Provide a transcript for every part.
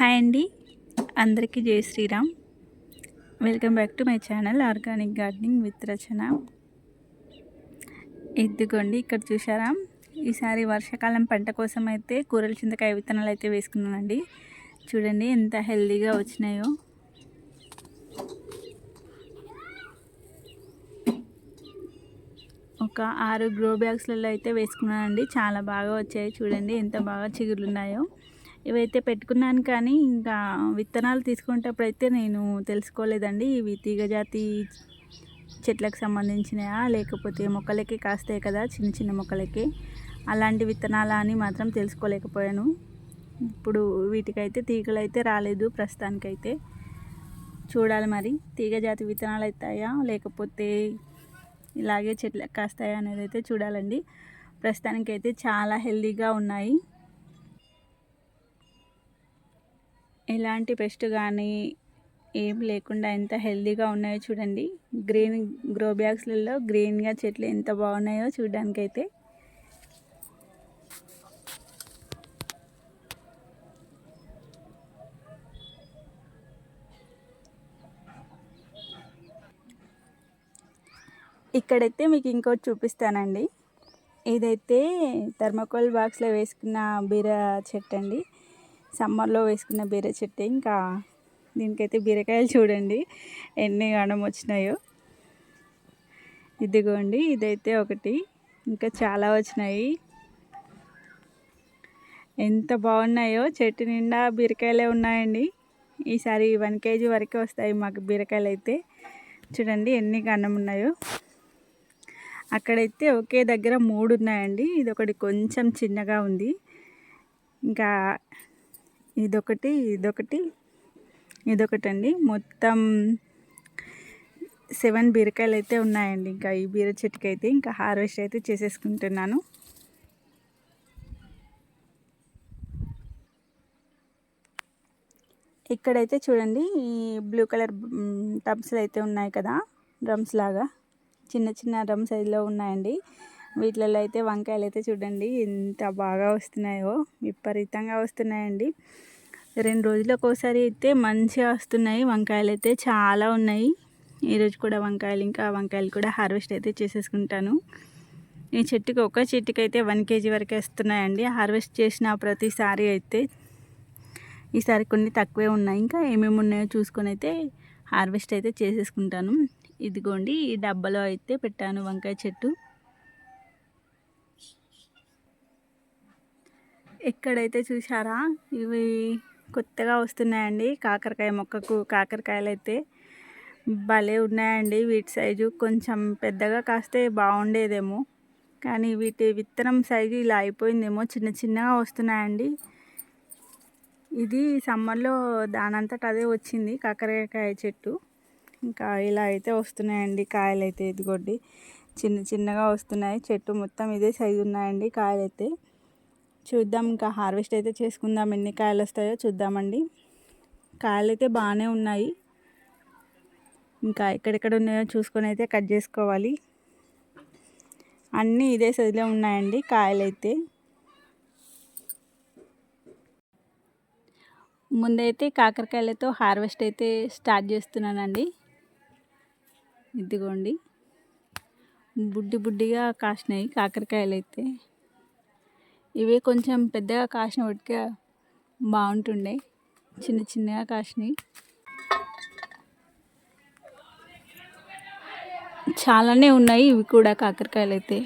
Hi అండి. అందరికీ Jai Sriram. Welcome back to my channel organic gardening with Rachana. ఇదిగోండి ఇక్కడ చూసారా ఈసారి వర్షాకాలం పంట కోసం అయితే కూరల చింతకాయ విత్తనాలు అయితే వేసుకున్నానండి. చూడండి ఎంత హెల్దీగా వచ్చినాయో. ఒక ఆరు గ్రో బ్యాగ్స్లలో అయితే వేసుకున్నానండి. చాలా బాగా వచ్చాయి. చూడండి ఎంత బాగా చిగురులు ఉన్నాయో ఇవైతే పెట్టుకున్నాను కానీ ఇంకా విత్తనాలు తీసుకునేటప్పుడు అయితే నేను తెలుసుకోలేదండి. ఇవి తీగజాతి చెట్లకు సంబంధించినయా? లేకపోతే మొక్కలకి కాస్తాయి కదా చిన్న చిన్న మొక్కలకి. అలాంటి విత్తనాలా అని మాత్రం తెలుసుకోలేకపోయాను. ఇప్పుడు వీటికైతే తీగలు అయితే రాలేదు ప్రస్తుతానికైతే. చూడాలి మరి తీగజాతి విత్తనాలు అవుతాయా లేకపోతే ఇలాగే చెట్లకు కాస్తాయా అనేది అయితే చూడాలండి. ప్రస్తుతానికైతే చాలా హెల్దీగా ఉన్నాయి. ఎలాంటి పెస్ట్ కానీ ఏం లేకుండా ఎంత హెల్దీగా ఉన్నాయో చూడండి. గ్రీన్ గ్రో బ్యాగ్స్లలో గ్రీన్గా చెట్లు ఎంత బాగున్నాయో చూడడానికైతే. ఇక్కడైతే మీకు ఇంకోటి చూపిస్తానండి. ఇదైతే థర్మకోల్ బాక్స్లో వేసుకున్న బీర చెట్టు అండి సమ్మర్లో వేసుకున్న బీర చెట్టు. ఇంకా దీనికైతే బీరకాయలు చూడండి. ఎన్ని గణం వచ్చినాయో. ఇదిగోండి ఇదైతే ఒకటి. ఇంకా చాలా వచ్చినాయి. ఎంత బాగున్నాయో. చెట్టు నిండా బీరకాయలే ఉన్నాయండి. ఈసారి వన్ కేజీ వరకే వస్తాయి మాకు బీరకాయలు అయితే చూడండి ఎన్ని గన్నం ఉన్నాయో. అక్కడైతే ఒకే దగ్గర మూడు ఉన్నాయండి. ఇది ఒకటి కొంచెం చిన్నగా ఉంది. ఇంకా ఇదొకటి ఇదొకటి ఇదొకటి అండి మొత్తం సెవెన్ బీరకాయలు అయితే ఉన్నాయండి. ఇంకా ఈ బీర చెట్టుకి అయితే ఇంకా హార్వెస్ట్ అయితే చేసేసుకుంటున్నాను. ఇక్కడైతే చూడండి ఈ బ్లూ కలర్ టబ్స్లు అయితే ఉన్నాయి కదా డ్రమ్స్ లాగా. చిన్న చిన్న డ్రమ్ సైజులో ఉన్నాయండి. వీటిలలో అయితే వంకాయలు అయితే చూడండి ఎంత బాగా వస్తున్నాయో విపరీతంగా వస్తున్నాయండి. రెండు రోజులకు ఒకసారి అయితే మంచిగా వస్తున్నాయి. వంకాయలు అయితే చాలా ఉన్నాయి. ఈరోజు కూడా వంకాయలు ఇంకా వంకాయలు కూడా హార్వెస్ట్ అయితే చేసేసుకుంటాను. ఈ చెట్టుకి ఒక చెట్టుకి అయితే వన్ కేజీ వరకు వస్తున్నాయండి. హార్వెస్ట్ చేసిన ప్రతిసారి అయితే ఈసారి కొన్ని తక్కువే ఉన్నాయి. ఇంకా ఏమేమి ఉన్నాయో చూసుకొని అయితే హార్వెస్ట్ అయితే చేసేసుకుంటాను. ఇదిగోండి ఈ డబ్బాలో అయితే పెట్టాను వంకాయ చెట్టు. ఎక్కడైతే చూసారా ఇవి కొత్తగా వస్తున్నాయండి. కాకరకాయ మొక్కకు కాకరకాయలు అయితే భలే ఉన్నాయండి. వీటి సైజు కొంచెం పెద్దగా కాస్తే బాగుండేదేమో. కానీ వీటి విత్తనం సైజు ఇలా అయిపోయిందేమో. చిన్న చిన్నగా వస్తున్నాయండి. ఇది సమ్మర్లో దానంతట అదే వచ్చింది కాకరకాయ చెట్టు. ఇంకా ఇలా అయితే వస్తున్నాయండి కాయలు అయితే ఇదిగొడ్డి చిన్న చిన్నగా వస్తున్నాయి. చెట్టు మొత్తం ఇదే సైజు ఉన్నాయండి కాయలు అయితే చూద్దాం ఇంకా హార్వెస్ట్ అయితే చేసుకుందాం. ఎన్ని కాయలు వస్తాయో చూద్దామండి. కాయలు అయితే బాగానే ఉన్నాయి. ఇంకా ఎక్కడెక్కడ ఉన్నాయో చూసుకొని అయితే కట్ చేసుకోవాలి. అన్నీ ఇదే సైజులో ఉన్నాయండి కాయలు అయితే ముందైతే కాకరకాయలతో హార్వెస్ట్ అయితే స్టార్ట్ చేస్తున్నానండి. ఇదిగోండి. బుడ్డి బుడ్డిగా కాసినాయి కాకరకాయలు అయితే ఇవే కొంచెం పెద్దగా కాసిన వాటిగా బాగుంటుండే. చిన్న చిన్నగా కాసినాయి చాలానే ఉన్నాయి ఇవి కూడా కాకరకాయలు అయితే.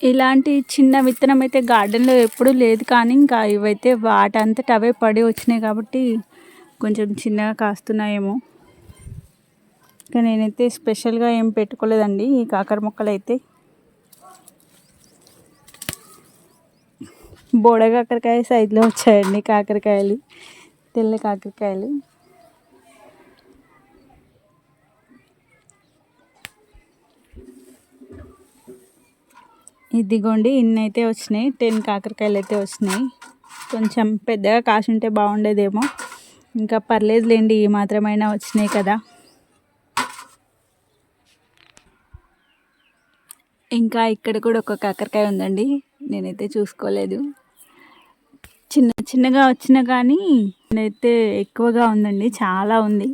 ఇలాంటి చిన్న విత్తనం అయితే గార్డెన్లో ఎప్పుడూ లేదు కానీ ఇంకా ఇవైతే వాటంతట అవే పడి వచ్చినాయి కాబట్టి కొంచెం చిన్నగా కాస్తున్నాయేమో. కానీ నేనైతే స్పెషల్గా ఏం పెట్టుకోలేదండి ఈ కాకర మొక్కలు అయితే బోడ కాకరకాయ సైజులో వచ్చాయండి కాకరకాయలు తెల్ల కాకరకాయలు. ఇదిగోండి ఇన్ని అయితే వచ్చినాయి టెన్ కాకరకాయలు అయితే వచ్చినాయి. కొంచెం పెద్దగా కాసి ఉంటే బాగుండేదేమో. ఇంకా పర్లేదులేండి ఈ మాత్రమైనా వచ్చినాయి కదా. ఇంకా ఇక్కడ కూడా ఒక కాకరకాయ ఉందండి నేనైతే చూసుకోలేదు. చిన్న చిన్నగా వచ్చినా కానీ నేనైతే ఎక్కువగా ఉందండి చాలా ఉంది.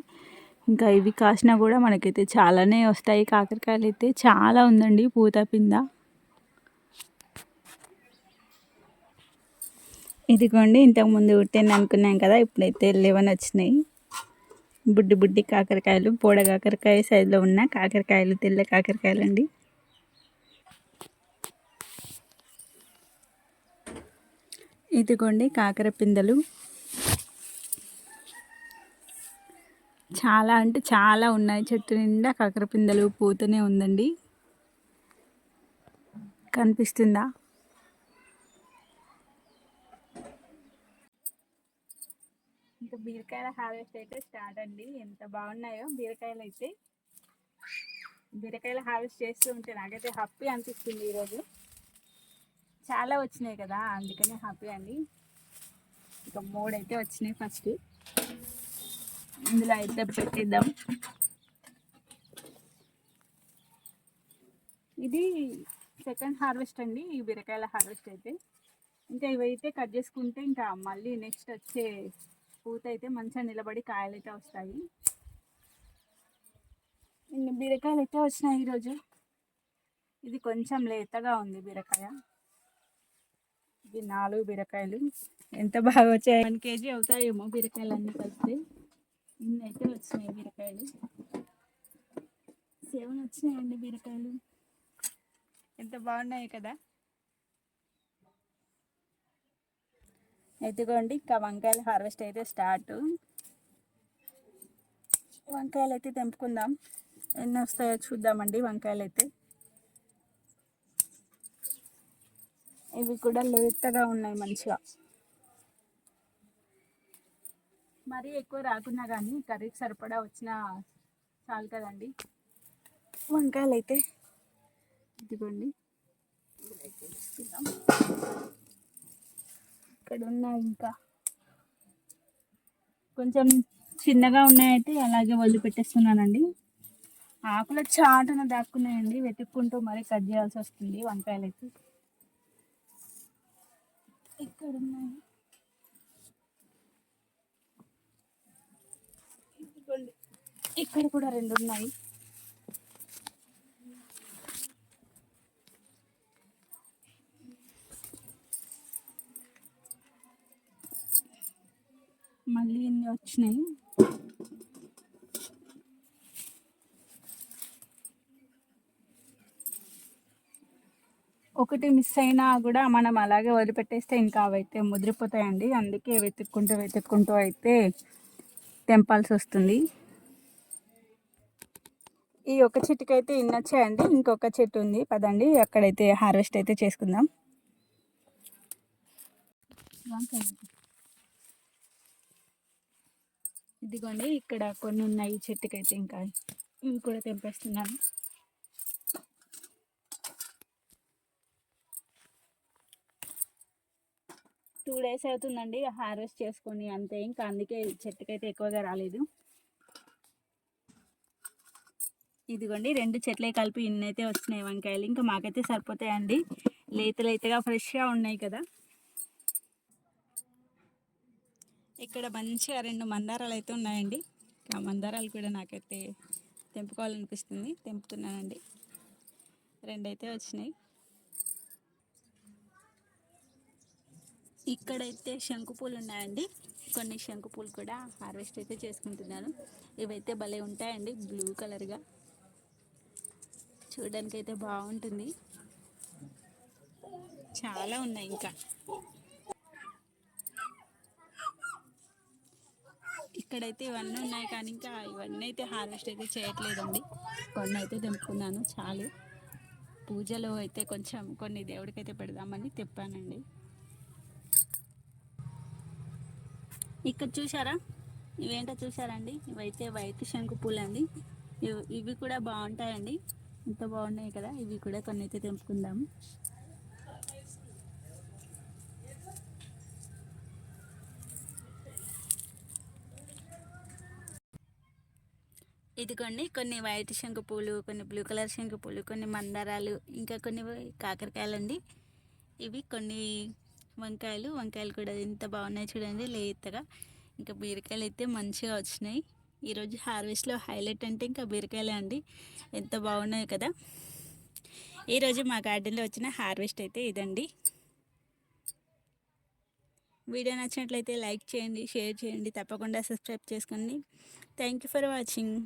ఇంకా ఇవి కాసినా కూడా మనకైతే చాలానే వస్తాయి కాకరకాయలు అయితే చాలా ఉందండి పూత పింద. ఇదిగోండి ఇంతకుముందు ఉట్టేని అనుకున్నాం కదా ఇప్పుడైతే లెవెన్ వచ్చినాయి. బుడ్డి బుడ్డి కాకరకాయలు పోడ కాకరకాయ సైజులో ఉన్న కాకరకాయలు తెల్ల కాకరకాయలు అండి. ఇదిగోండి కాకర పిందెలు. చాలా అంటే చాలా ఉన్నాయి చెట్టు నిండా కాకర పిందెలు పూతనే ఉందండి. కనిపిస్తుందా? ఇంకా బీరకాయల హార్వెస్ట్ అయితే స్టార్ట్ అండి. ఎంత బాగున్నాయో బీరకాయలు అయితే. బీరకాయల హార్వెస్ట్ చేస్తూ ఉంటే నాకైతే హ్యాపీ అనిపిస్తుంది ఈరోజు. చాలా వచ్చినాయి కదా అందుకనే హ్యాపీ అండి. ఇంకా మూడు అయితే వచ్చినాయి ఫస్ట్. ఇందులో అయితే పెట్టిద్దాం. ఇది సెకండ్ హార్వెస్ట్ అండి ఈ బీరకాయల హార్వెస్ట్ అయితే. ఇంకా ఇవైతే కట్ చేసుకుంటే ఇంకా మళ్ళీ నెక్స్ట్ వచ్చే పూత అయితే మంచిగా నిలబడి కాయలు అయితే వస్తాయి. ఇన్ని బీరకాయలు అయితే వచ్చినాయి ఈరోజు. ఇది కొంచెం లేతగా ఉంది బీరకాయ. ఇది నాలుగు బీరకాయలు. ఎంత బాగా వచ్చాయి? వన్ కేజీ అవుతాయేమో బీరకాయలు అన్నీ కలిస్తే ఇన్ని అయితే వచ్చినాయి బీరకాయలు. సెవెన్ వచ్చినాయండి బీరకాయలు. ఎంత బాగున్నాయి కదా? ఎత్తుకోండి ఇంకా వంకాయలు హార్వెస్ట్ అయితే స్టార్ట్. వంకాయలు అయితే తెంపుకుందాం. ఎన్ని వస్తాయో చూద్దామండి వంకాయలు అయితే ఇవి కూడా లేతగా ఉన్నాయి మంచిగా. మరీ ఎక్కువ రాకున్నా కానీ కర్రీకి సరిపడా వచ్చిన చాలు కదండి. వంకాయలు అయితే ఇదిగోండి. ఇక్కడ ఉన్నాయి ఇంకా. కొంచెం చిన్నగా ఉన్నాయైతే అలాగే వదిలిపెట్టేస్తున్నానండి ఆకులు చాటున దాక్కున్నాయండి. వెతుక్కుంటూ మరీ కట్ చేయాల్సి వస్తుంది వంకాయలు అయితే ఇక్కడ ఉన్నాయి ఇక్కడ కూడా రెండు ఉన్నాయి. మళ్ళీ ఎన్ని వచ్చినాయి? ఒకటి మిస్ అయినా కూడా మనం అలాగే వదిలిపెట్టేస్తే ఇంకా అవైతే ముదిరిపోతాయండి. అందుకే వెతుక్కుంటూ వెతుక్కుంటూ అయితే తెంపాల్సి వస్తుంది. ఈ ఒక చెట్టుకి అయితే ఇన్ని వచ్చాయండి? ఇంకొక చెట్టు ఉంది. పదండి అక్కడైతే హార్వెస్ట్ అయితే చేసుకుందాం. ఇదిగోండి ఇక్కడ కొన్ని ఉన్నాయి చెట్టుకైతే ఇంకా. ఇవి కూడా తెంపేస్తున్నాను. టూ డేస్ అవుతుందండి హార్వెస్ట్ చేసుకొని అంతే. ఇంకా అందుకే చెట్టుకైతే ఎక్కువగా రాలేదు. ఇదిగోండి రెండు చెట్లే కలిపి ఇన్నైతే వచ్చినాయి వంకాయలు. ఇంకా మాకైతే సరిపోతాయండి. లేత లేతగా ఫ్రెష్గా ఉన్నాయి కదా. ఇక్కడ మంచిగా రెండు మందారాలు అయితే ఉన్నాయండి. ఆ మందారాలు కూడా నాకైతే తెంపుకోవాలనిపిస్తుంది. తెంపుతున్నానండి. రెండైతే వచ్చినాయి. ఇక్కడైతే శంకు పూలు ఉన్నాయండి. కొన్ని శంకు పూలు కూడా హార్వెస్ట్ అయితే చేసుకుంటున్నాను. ఇవైతే భలే ఉంటాయండి బ్లూ కలర్గా. చూడడానికి అయితే బాగుంటుంది. చాలా ఉన్నాయి ఇంకా. ఇక్కడైతే ఇవన్నీ ఉన్నాయి కానీ ఇంకా ఇవన్నీ అయితే హార్వెస్ట్ అయితే చేయట్లేదండి. కొన్ని అయితే తెంపుకున్నాను చాలు. పూజలో అయితే కొంచెం కొన్ని దేవుడికైతే పెడదామని తెప్పానండి. ఇక్కడ చూసారా ఇవేంటో చూసారండి ఇవైతే వైట్ శంకు పూలు అండి ఇవి కూడా బాగుంటాయండి. ఎంత బాగున్నాయి కదా ఇవి కూడా కొన్ని అయితే తెంపుకుందాము ఇదిగోండి కొన్ని వైట్ శంకు పూలు కొన్ని బ్లూ కలర్ శంకు పూలు కొన్ని మందారాలు ఇంకా కొన్ని కాకరకాయలు అండి ఇవి కొన్ని వంకాయలు వంకాయలు కూడా ఎంత బాగున్నాయి చూడండి లేతగా. ఇంకా బీరకాయలు అయితే మంచిగా వచ్చినాయి. ఈరోజు హార్వెస్ట్లో హైలైట్ అంటే ఇంకా బీరకాయలే అండి. ఎంత బాగున్నాయి కదా. ఈరోజు మా గార్డెన్లో వచ్చిన హార్వెస్ట్ అయితే ఇదండి. వీడియో నచ్చినట్లయితే లైక్ చేయండి షేర్ చేయండి తప్పకుండా సబ్స్క్రైబ్ చేసుకోండి. Thank you for watching.